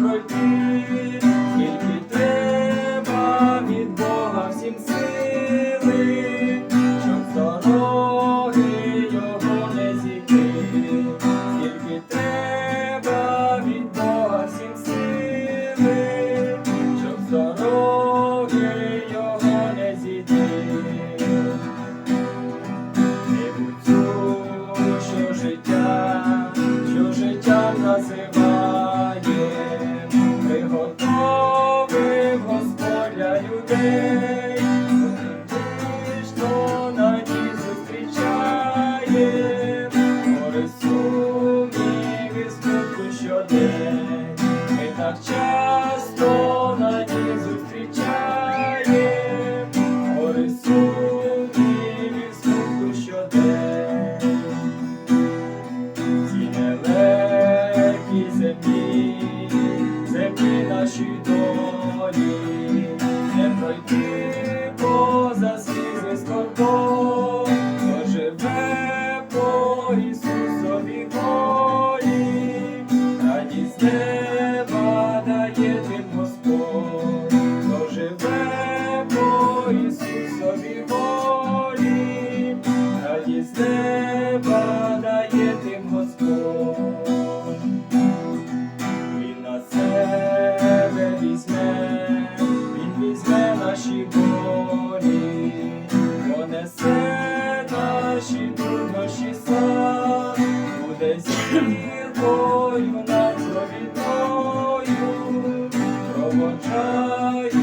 Detroit. так часто надій зустрічає, гори сумнів і смутку щодень, ці нелегкі землі. наші болі, понесе наші труднощі сам, буде зіркою над провідною, пробочає.